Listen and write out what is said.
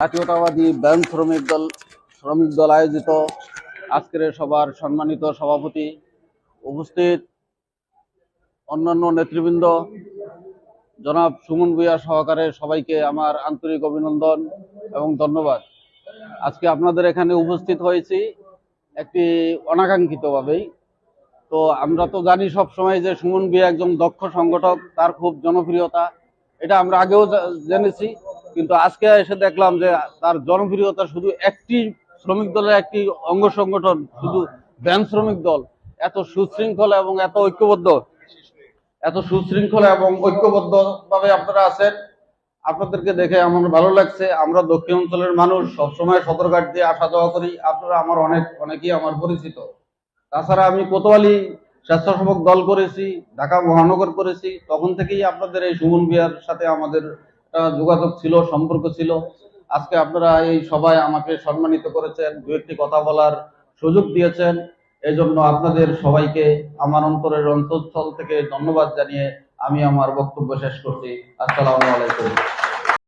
জাতীয়তাবাদী ব্যাংক শ্রমিক দল শ্রমিক দল আয়োজিত আজকের সবার সম্মানিত সভাপতি উপস্থিত অন্যান্য নেতৃবৃন্দ, জনাব সুমন ভূঁইয়া সহকারে সবাইকে আমার আন্তরিক অভিনন্দন এবং ধন্যবাদ। আজকে আপনাদের এখানে উপস্থিত হয়েছি একটি অনাকাঙ্ক্ষিতভাবেই। তো আমরা তো জানি সব সময় যে সুমন ভূঁইয়া একজন দক্ষ সংগঠক, তার খুব জনপ্রিয়তা, এটা আমরা আগেও জেনেছি। কিন্তু আজকে এসে দেখলাম যে তার জনপ্রিয়তা শুধু একটি শ্রমিক দলের একটি অঙ্গ সংগঠন, শুধু ব্যান শ্রমিক দল। এত সুশৃঙ্খলা এবং এত ঐক্যবদ্ধ, এত সুশৃঙ্খলা এবং ঐক্যবদ্ধ ভাবে আপনারা আছেন। আপনাদেরকে দেখে আমার ভালো লাগছে। আমরা দক্ষিণ অঞ্চলের মানুষ, সবসময় সদরঘাট দিয়ে আসা যাওয়া করি। আপনারা আমার অনেক, অনেকেই আমার পরিচিত। তাছাড়া আমি কোতোয়ালি স্বেচ্ছাসেবক দল করেছি, ঢাকা মহানগর করেছি। তখন থেকেই আপনাদের এই সুমন বিয়ার সাথে আমাদের যোগাযোগ ছিল, সম্পর্ক ছিল। আজকে আপনারা এই সবাই আমাকে সম্মানিত করেছেন, দু একটি কথা বলার সুযোগ দিয়েছেন। এই জন্য আপনাদের সবাইকে আমার অন্তরের অন্তঃস্থল থেকে ধন্যবাদ জানিয়ে আমি আমার বক্তব্য শেষ করছি। আসসালামু আলাইকুম।